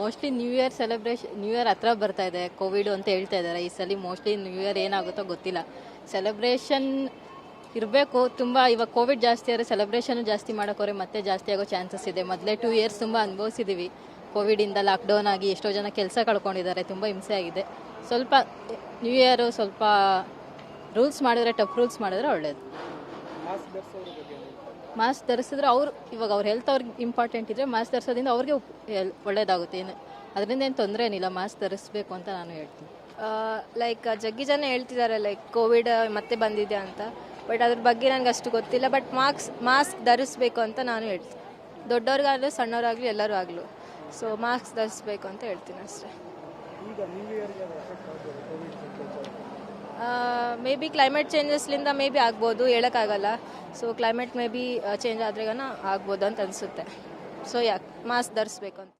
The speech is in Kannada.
Mostly new year celebration new year ಹತ್ರ ಬರ್ತಾ ಇದೆ, ಕೋವಿಡ್ ಅಂತ ಹೇಳ್ತಾ ಇದ್ದಾರೆ. ಈ ಸಲ ಮೋಸ್ಟ್ಲಿ ನ್ಯೂ ಇಯರ್ ಏನಾಗುತ್ತೋ ಗೊತ್ತಿಲ್ಲ. ಸೆಲೆಬ್ರೇಷನ್ ಇರಬೇಕು, ತುಂಬ ಇವಾಗ ಕೋವಿಡ್ ಜಾಸ್ತಿ ಆದರೆ ಸೆಲೆಬ್ರೇಷನ್ ಜಾಸ್ತಿ ಮಾಡೋಕೋರೆ ಮತ್ತೆ ಜಾಸ್ತಿ ಆಗೋ ಚಾನ್ಸಸ್ ಇದೆ. ಮೊದಲೇ ಟೂ ಇಯರ್ಸ್ ತುಂಬ ಅನುಭವಿಸಿದ್ದೀವಿ ಕೋವಿಡಿಂದ ಲಾಕ್ಡೌನ್ ಆಗಿ ಎಷ್ಟೋ ಜನ ಕೆಲಸ ಕಳ್ಕೊಂಡಿದ್ದಾರೆ, ತುಂಬ ಹಿಂಸೆ ಆಗಿದೆ. ಸ್ವಲ್ಪ ನ್ಯೂ ಇಯರು ಸ್ವಲ್ಪ ರೂಲ್ಸ್ ಮಾಡಿದ್ರೆ ಟಫ್ ರೂಲ್ಸ್ ಮಾಡಿದ್ರೆ ಒಳ್ಳೇದು. ಮಾಸ್ಕ್ ಧರಿಸಿದ್ರೆ ಅವ್ರು ಇವಾಗ ಅವ್ರ ಹೆಲ್ತ್ ಅವ್ರಿಗೆ ಇಂಪಾರ್ಟೆಂಟ್ ಇದ್ರೆ ಮಾಸ್ಕ್ ಧರಿಸೋದ್ರಿಂದ ಅವ್ರಿಗೆ ಉಪ್- ಎಲ್- ಒಳ್ಳೇದಾಗುತ್ತೆ. ಏನು ಅದರಿಂದ ಏನು ತೊಂದರೆ ಏನಿಲ್ಲ ಮಾಸ್ಕ್ ಧರಿಸ್ಬೇಕು ಅಂತ ನಾನು ಹೇಳ್ತೀನಿ. ಲೈಕ್ ಜಗ್ಗಿ ಜನ ಹೇಳ್ತಿದ್ದಾರೆ ಲೈಕ್ ಕೋವಿಡ್ ಮತ್ತೆ ಬಂದಿದೆ ಅಂತ. ಬಟ್ ಅದ್ರ ಬಗ್ಗೆ ನನಗೆ ಅಷ್ಟು ಗೊತ್ತಿಲ್ಲ. ಬಟ್ ಮಾಸ್ಕ್ ಮಾಸ್ಕ್ ಧರಿಸ್ಬೇಕು ಅಂತ ನಾನು ಹೇಳ್ತೀನಿ. ದೊಡ್ಡವ್ರಿಗಾಗಲಿ ಸಣ್ಣವರಾಗಲಿ ಎಲ್ಲರೂ ಆಗಲು. ಸೊ ಮಾಸ್ಕ್ ಧರಿಸ್ಬೇಕು ಅಂತ ಹೇಳ್ತೀನಿ ಅಷ್ಟೇ. ಮೇ ಬಿ ಕ್ಲೈಮೇಟ್ ಚೇಂಜಸ್ಲಿಂದ ಮೇ ಬಿ ಆಗ್ಬೋದು, ಹೇಳೋಕ್ಕಾಗಲ್ಲ. So climate maybe change ಆದ್ರೆಗನ ಆಗ್ಬೋದು ಅಂತ ಅನಿಸುತ್ತೆ. ಸೊ ಯಾಕೆ ಮಾಸ್ಕ್ ಧರಿಸ್ಬೇಕು ಅಂತ.